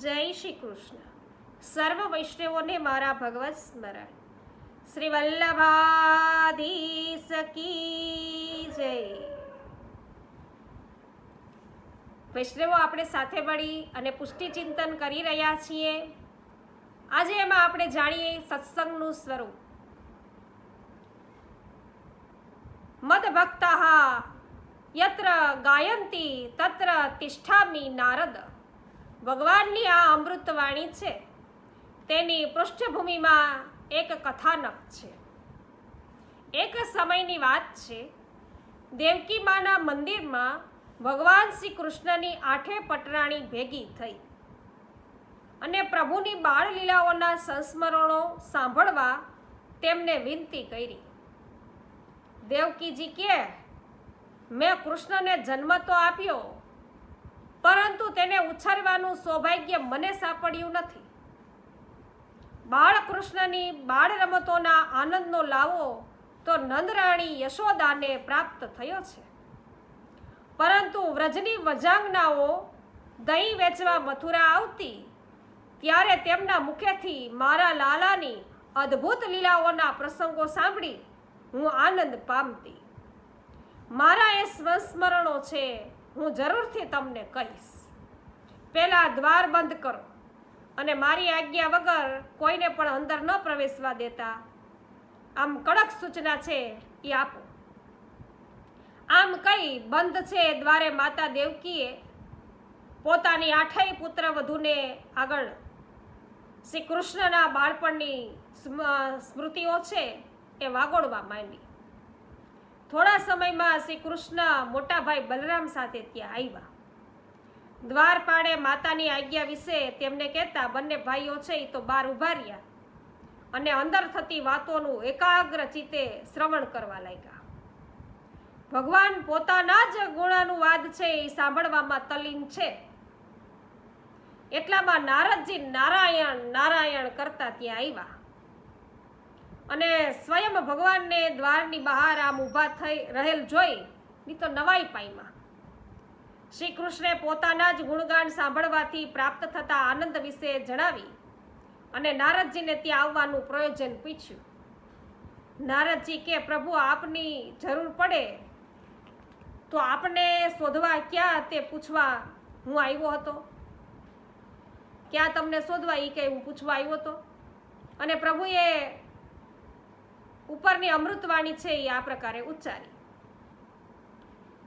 જય શ્રી કૃષ્ણ. સર્વ વૈષ્ણવોને મારા ભગવત સ્મરણ. શ્રી વલ્લભાધીશ કી જય. વૈષ્ણવો આપણે સાથે મળી અને પુષ્ટિ ચિંતન કરી રહ્યા છીએ. આજે એમાં આપણે જાણીએ સત્સંગનું સ્વરૂપ. મદ યત્ર ગાયંતી તત્ર તિષ્ઠામી નારદ. ભગવાનની આ અમૃતવાણી છે, તેની પૃષ્ઠભૂમિમાં એક કથાનક છે. એક સમયની વાત છે દેવકી માના મંદિરમાં ભગવાન શ્રી કૃષ્ણની આઠે પટરાણી ભેગી થઈ અને પ્રભુની બાળલીલાઓના સંસ્મરણો સાંભળવા તેમને વિનંતી કરી. દેવકીજી કે મેં કૃષ્ણને જન્મ તો આપ્યો પરંતુ તેને ઉછારવાનું સૌભાગ્ય મને સાંપડ્યું નથી. બાળકૃષ્ણની બાળ રમતોના આનંદનો લાવો તો નંદરાણી યશોદાને પ્રાપ્ત થયો છે. પરંતુ વ્રજની વજાંગનાઓ દહીં વેચવા મથુરા આવતી, ત્યારે તેમના મુખેથી મારા લાલાની અદ્ભુત લીલાઓના પ્રસંગો સાંભળી હું આનંદ પામતી. મારા એ સંસ્મરણો છે હું જરૂરથી તમને કહીશ. પહેલાં દ્વાર બંધ કરો અને મારી આજ્ઞા વગર કોઈને પણ અંદર ન પ્રવેશવા દેતા. આમ કડક સૂચના છે એ આપો. આમ કઈ બંધ છે દ્વારે માતા દેવકીએ પોતાની આઠેય પુત્ર વધુને આગળ શ્રી કૃષ્ણના બાળપણની સ્મૃતિઓ છે એ વાગોળવા માંડી. થોડા સમયમાં શ્રી કૃષ્ણ મોટા ભાઈ બલરામ સાથે ત્યાં આવ્યા. દ્વારપાળે માતાની આજ્ઞા વિશે તેમને કહેતા બંને ભાઈઓ છે એ તો બહાર ઊભા રહ્યા અને અંદર થતી વાતોનું એકાગ્ર ચિત્તે શ્રવણ કરવા લાગ્યા. ભગવાન પોતાના જ ગુણાનુવાદ છે એ સાંભળવામાં તલીન છે. એટલામાં નારદજી નારાયણ નારાયણ કરતા ત્યાં આવ્યા. અને સ્વયં ભગવાનને દ્વારની બહાર આમ ઊભા થઈ રહેલ જોઈ ની તો નવાઈ પાઈમાં શ્રી કૃષ્ણે પોતાના જ ગુણગાન સાંભળવાથી પ્રાપ્ત થતા આનંદ વિશે જણાવી અને નારદજીને ત્યાં આવવાનું પ્રયોજન પૂછ્યું. નારદજી કે, પ્રભુ, આપની જરૂર પડે. તો આપને શોધવા ક્યાં તે પૂછવા હું આવ્યો હતો? ક્યાં તમને શોધવા એ કે હું પૂછવા આવ્યો હતો? અને પ્રભુએ ઉપરની અમૃતવાણી છે એ આ પ્રકારે ઉચ્ચારી.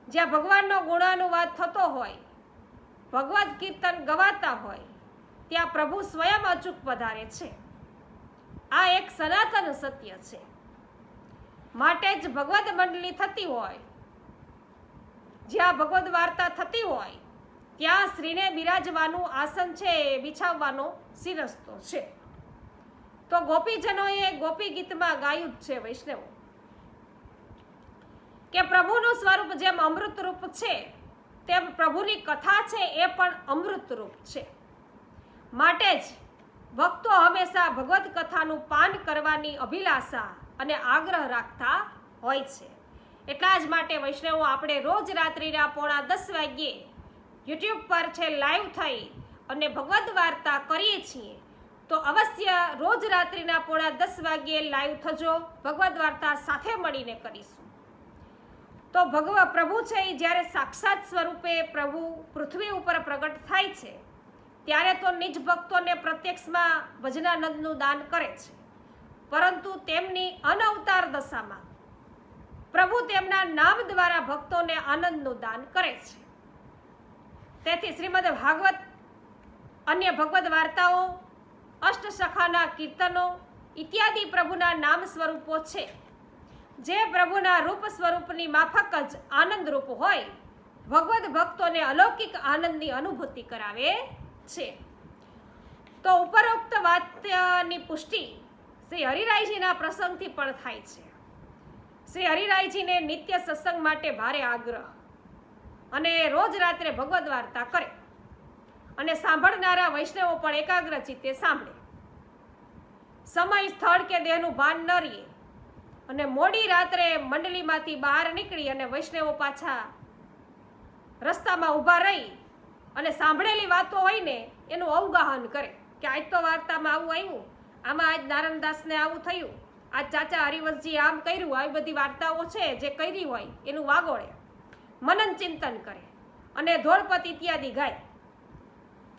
જ્યાં ભગવાનનો ગુણાનુવાદ થતો હોય, ભગવદ્ કીર્તન ગવાતા હોય, ત્યાં પ્રભુ સ્વયં અચૂક પધારે છે. આ એક સનાતન સત્ય છે. માટે જ ભગવદ મંડળી થતી હોય, જ્યાં ભગવદ વાર્તા થતી હોય, ત્યાં શ્રીને બિરાજવાનું આસન છે એ બિછાવવાનો સિરસ્તો છે. તો ગોપીજનોએ ગોપી ગીતમાં ગાયું જ છે વૈષ્ણવો. કે પ્રભુનું સ્વરૂપ જેમ અમૃત રૂપ છે, તેમ પ્રભુની કથા છે એ પણ અમૃત રૂપ છે. માટે જ ભક્તો હંમેશા ભગવત કથાનું પાન કરવાની અભિલાષા અને આગ્રહ રાખતા હોય છે. એટલા જ માટે વૈષ્ણવો આપણે રોજ રાત્રિના પોણા દસ વાગ્યે યુટ્યુબ પર છે, લાઈવ થઈ અને ભગવદ્ વાર્તા કરીએ છીએ. તો અવશ્ય રોજ રાત્રિના પોણા દસ વાગ્યે લાઈવ થજો. ભગવદ્ વાર્તા સાથે મળીને કરીશું. તો ભગવ પ્રભુ છે એ જ્યારે સાક્ષાત સ્વરૂપે પ્રભુ પૃથ્વી ઉપર પ્રગટ થાય છે, ત્યારે તો નિજ ભક્તોને પ્રત્યક્ષમાં ભજનાનંદનું દાન કરે છે. પરંતુ તેમની અનવતાર દશામાં પ્રભુ તેમના નામ દ્વારા ભક્તોને આનંદનું દાન કરે છે. તેથી શ્રીમદ ભાગવત અન્ય ભગવદ વાર્તાઓ અષ્ટસખાના કીર્તનો ઇત્યાદિ પ્રભુના નામ સ્વરૂપો છે. જે પ્રભુના રૂપ સ્વરૂપની માફક જ આનંદરૂપ હોય, ભગવદ ભક્તોને અલૌકિક આનંદની અનુભૂતિ કરાવે છે. તો ઉપરોક્ત વાત્યની પુષ્ટિ શ્રી હરિરાયજીના પ્રસંગથી પણ થાય છે. શ્રી હરિરાયજીને નિત્ય સત્સંગ માટે ભારે આગ્રહ અને રોજ રાત્રે ભગવદ્ વાર્તા કરે. અને સાંભળનારા વૈષ્ણવો પણ એકાગ્ર ચિત્તે સાંભળે. સમય, સ્થળ કે દેહનું ભાન ન રહીએ અને મોડી રાત્રે મંડળીમાંથી બહાર નીકળી અને વૈષ્ણવો પાછા રસ્તામાં ઊભા રહી અને સાંભળેલી વાતો હોય ને એનું અવગાહન કરે કે આજ તો વાર્તામાં આવું આવ્યું, આમાં આજ નારાયણદાસને આવું થયું, આજ ચાચા હરિવંશજી આમ કર્યું, આવી બધી વાર્તાઓ છે જે કરી હોય એનું વાગોળે. મનન ચિંતન કરે અને ધોળપત ઇત્યાદિ ગાય.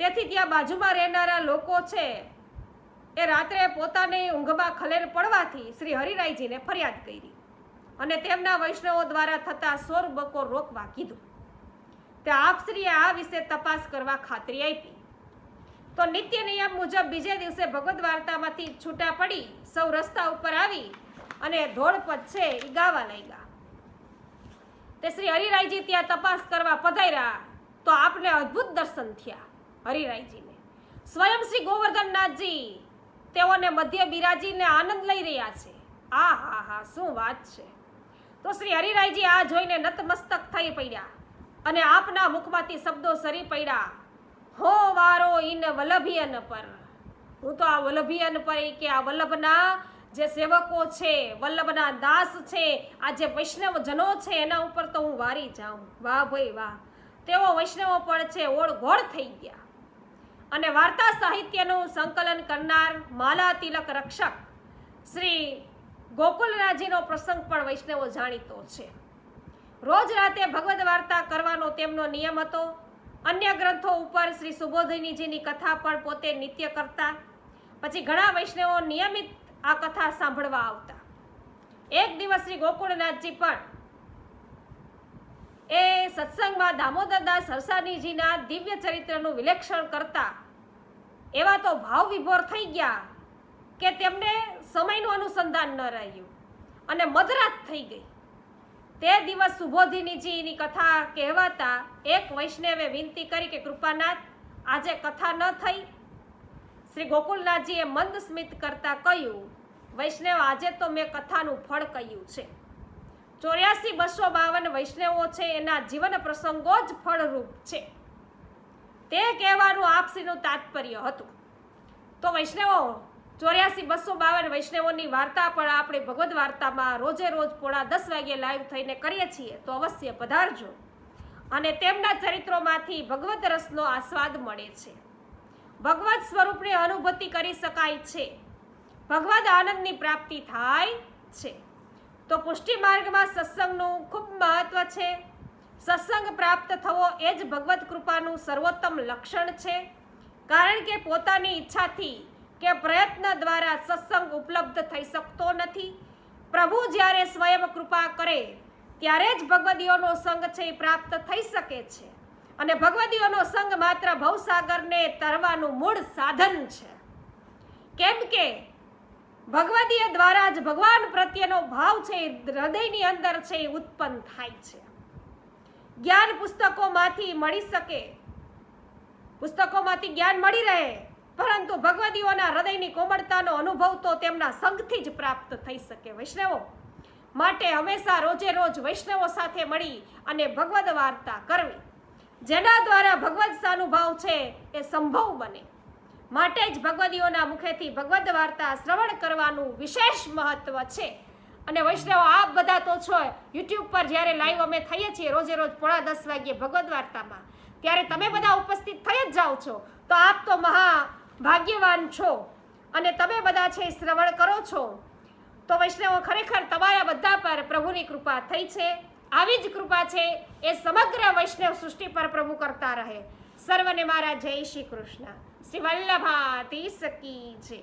તેથી ત્યાં બાજુમાં રહેનારા લોકો છે એ રાત્રે પોતાની ઊંઘમાં ખલેલ પડવાથી શ્રી હરિરાયજીને ફરિયાદ કરી અને તેમના વૈષ્ણવો દ્વારા થતા સ્વરૂપકો રોકવા કીધું. તે આપશ્રીએ આ વિશે તપાસ કરવા ખાતરી આપી. તો નિત્ય નિયમ મુજબ બીજે દિવસે ભગવદ્ વાર્તામાંથી છૂટા પડી સૌ રસ્તા ઉપર આવી અને ધોળપદ છે એ ગાવા લાગ્યા. તે શ્રી હરિરાયજી ત્યાં તપાસ કરવા પધાર્યા તો આપને અદ્ભુત દર્શન થયા. હરિરાયજીને. સ્વયં શ્રી ગોવર્ધનનાથજી તેઓને મધ્ય બિરાજીને આનંદ લઈ રહ્યા છે. આ હા હા, શું વાત છે? તો શ્રી હરિરાયજી આ જોઈને નતમસ્તક થઈ પડ્યા અને આપના મુખમાંથી શબ્દો સરી પડ્યા. હો વારો ઇન વલ્લભિયન પર. હું તો આ વલ્લભિયન પર કે આ વલ્લભના જે સેવકો છે, વલ્લભના દાસ છે, આ જે વૈષ્ણવ જનો છે, એના ઉપર તો હું વારી જાઉં. વાહ ભાઈ વાહ. તેઓ વૈષ્ણવો પણ છે, ઓળઘોળ થઈ ગયા. અને વાર્તા સાહિત્યનું સંકલન કરનાર માલા તિલક રક્ષક શ્રી ગોકુલરાજીનો પ્રસંગ પણ વૈષ્ણવો જાણીતો છે. રોજ રાતે ભગવદ વાર્તા કરવાનો તેમનો નિયમ હતો. અન્ય ગ્રંથો ઉપર શ્રી સુબોધિનીજીની કથા પણ પોતે નિત્ય કરતા. પછી ઘણા વૈષ્ણવો નિયમિત આ કથા સાંભળવા આવતા. એક દિવસ શ્રી ગોકુળનાથજી પણ એ સત્સંગમાં દામોદરદાસ હરસાનીજીના દિવ્ય ચરિત્રનું વિલેક્ષણ કરતા એવા તો ભાવ વિભોર થઈ ગયા કે તેમને સમયનું અનુસંધાન ન રહ્યું અને મધરાત થઈ ગઈ. તે દિવસ સુબોધિનીજીની કથા કહેવાતા એક વૈષ્ણવે વિનંતી કરી કે, કૃપાનાથ, આજે કથા ન થઈ. શ્રી ગોકુલનાથજીએ મંદ સ્મિત કરતાં કહ્યું, વૈષ્ણવ, આજે તો મેં કથાનું ફળ કહ્યું છે. ચોર્યાસી બસો બાવન વૈષ્ણવો છે, એના જીવન પ્રસંગો જ ફળરૂપ છે. તે કહેવાનું આપસીનું તાત્પર્ય હતું. તો વૈષ્ણવો, ચોર્યાસી બસો બાવન વૈષ્ણવોની વાર્તા પણ આપણે ભગવદ્ વાર્તામાં રોજે રોજ પોણા દસ વાગ્યે લાઈવ થઈને કરીએ છીએ, તો અવશ્ય પધારજો. અને તેમના ચરિત્રોમાંથી ભગવત રસનો આસ્વાદ મળે છે. ભગવત સ્વરૂપની અનુભૂતિ કરી શકાય છે. ભગવદ આનંદની પ્રાપ્તિ થાય છે. તો પુષ્ટિ માર્ગમાં સત્સંગનું ખૂબ મહત્વ છે. સત્સંગ પ્રાપ્ત થવો એ જ ભગવત કૃપાનું સર્વોત્તમ લક્ષણ છે. કારણ કે પોતાની ઈચ્છાથી કે પ્રયત્ન દ્વારા સત્સંગ ઉપલબ્ધ થઈ શકતો નથી. પ્રભુ જ્યારે સ્વયં કૃપા કરે, ત્યારે જ ભગવદીઓનો સંગ છે એ પ્રાપ્ત થઈ શકે છે. અને ભગવદીઓનો સંગ માત્ર ભવસાગરને તરવાનું મૂળ સાધન છે. કેમ કે ભગવદીય દ્વારા જ ભગવાન પ્રત્યેનો ભાવ છે એ હૃદયની અંદર છે એ ઉત્પન્ન થાય છે. જ્ઞાન પુસ્તકોમાંથી મળી શકે. પુસ્તકોમાંથી જ્ઞાન મળી રહે, પરંતુ ભગવદીઓના હૃદયની કોમળતાનો અનુભવ તો તેમના સંઘથી જ પ્રાપ્ત થઈ શકે, વૈષ્ણવો. માટે હંમેશા રોજે રોજ વૈષ્ણવો સાથે મળી અને ભગવદ વાર્તા કરવી. જેના દ્વારા ભગવદ સાનુભાવ છે એ સંભવ બને. માટે જ ભગવદીઓના મુખેથી ભગવદ વાર્તા શ્રવણ કરવાનું વિશેષ મહત્વ છે. અને વૈષ્ણવો, આપ બધા તો છો યુટ્યુબ પર જ્યારે લાઈવ અમે થઈએ છીએ રોજે રોજ પોણા દસ વાગ્યે ભગવદ વાર્તામાં, ત્યારે તમે બધા ઉપસ્થિત થઈ જ જાઓ છો. તો આપ તો મહા ભાગ્યવાન છો અને તમે બધા છે શ્રવણ કરો છો. તો વૈષ્ણવો, ખરેખર તમારા બધા પર પ્રભુની કૃપા થઈ છે. આવી જ કૃપા છે એ સમગ્ર વૈષ્ણવ સૃષ્ટિ પર પ્રભુ કરતા રહે. સર્વને મારા જય શ્રી કૃષ્ણ. શ્રી વલ્લભા તી સકી છે